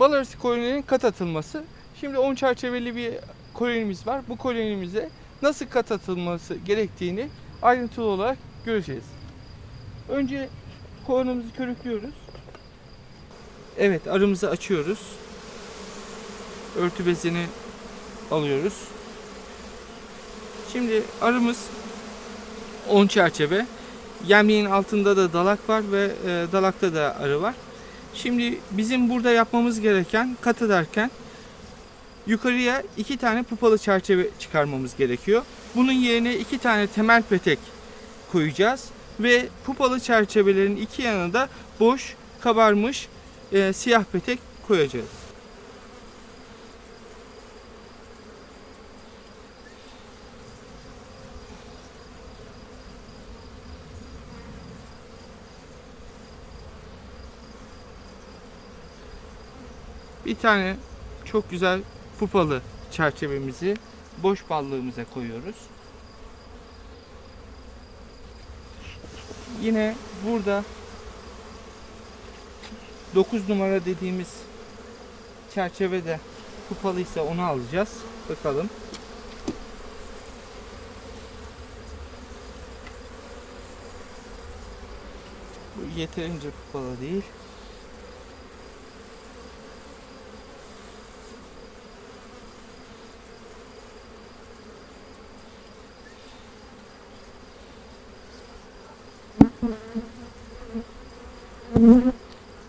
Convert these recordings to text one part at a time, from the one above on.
bal arısı koloninin kat atılması. Şimdi 10 çerçeveli bir kolonimiz var. Bu kolonimize nasıl kat atılması gerektiğini ayrıntılı olarak göreceğiz. Önce kovanımızı körüklüyoruz. Evet arımızı açıyoruz. Örtü bezini alıyoruz. Şimdi arımız 10 çerçeve. Yemliğin altında da dalak var ve e, dalakta da arı var. Şimdi bizim burada yapmamız gereken kat ederken yukarıya iki tane pupalı çerçeve çıkarmamız gerekiyor. Bunun yerine iki tane temel petek koyacağız ve pupalı çerçevelerin iki yanına da boş kabarmış e, siyah petek koyacağız. Bir tane çok güzel pupalı çerçevemizi boş ballığımıza koyuyoruz. Yine burada 9 numara dediğimiz çerçeve de kupalıysa onu alacağız. Bakalım. Bu yeterince kupalı değil.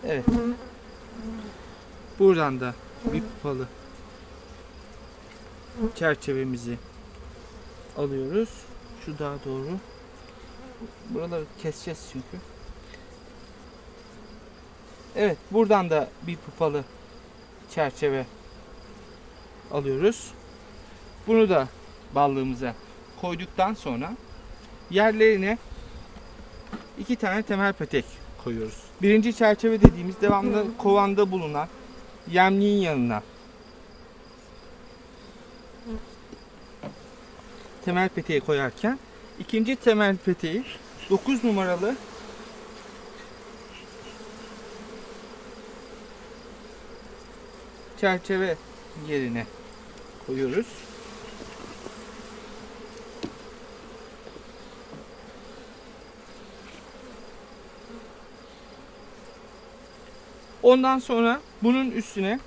Evet. Buradan da bir kupalı çerçevemizi alıyoruz. Şu daha doğru. Buraları keseceğiz çünkü. Evet, buradan da bir pupalı çerçeve alıyoruz. Bunu da ballığımıza koyduktan sonra yerlerine iki tane temel petek koyuyoruz. Birinci çerçeve dediğimiz devamlı kovanda bulunan yemliğin yanına temel peteği koyarken ikinci temel peteği 9 numaralı çerçeve yerine koyuyoruz. Ondan sonra bunun üstüne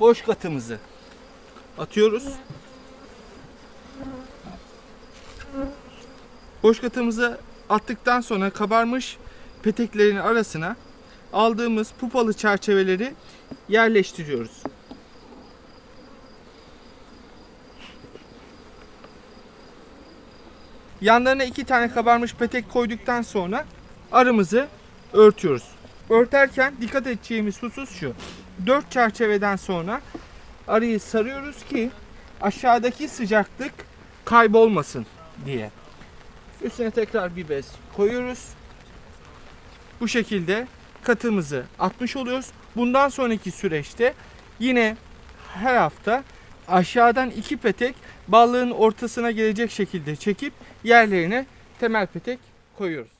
boş katımızı atıyoruz. Boş katımızı attıktan sonra kabarmış peteklerin arasına aldığımız pupalı çerçeveleri yerleştiriyoruz. Yanlarına iki tane kabarmış petek koyduktan sonra arımızı örtüyoruz. Örterken dikkat edeceğimiz husus şu. Dört çerçeveden sonra arıyı sarıyoruz ki aşağıdaki sıcaklık kaybolmasın diye. Üstüne tekrar bir bez koyuyoruz. Bu şekilde katımızı atmış oluyoruz. Bundan sonraki süreçte yine her hafta aşağıdan iki petek balığın ortasına gelecek şekilde çekip yerlerine temel petek koyuyoruz.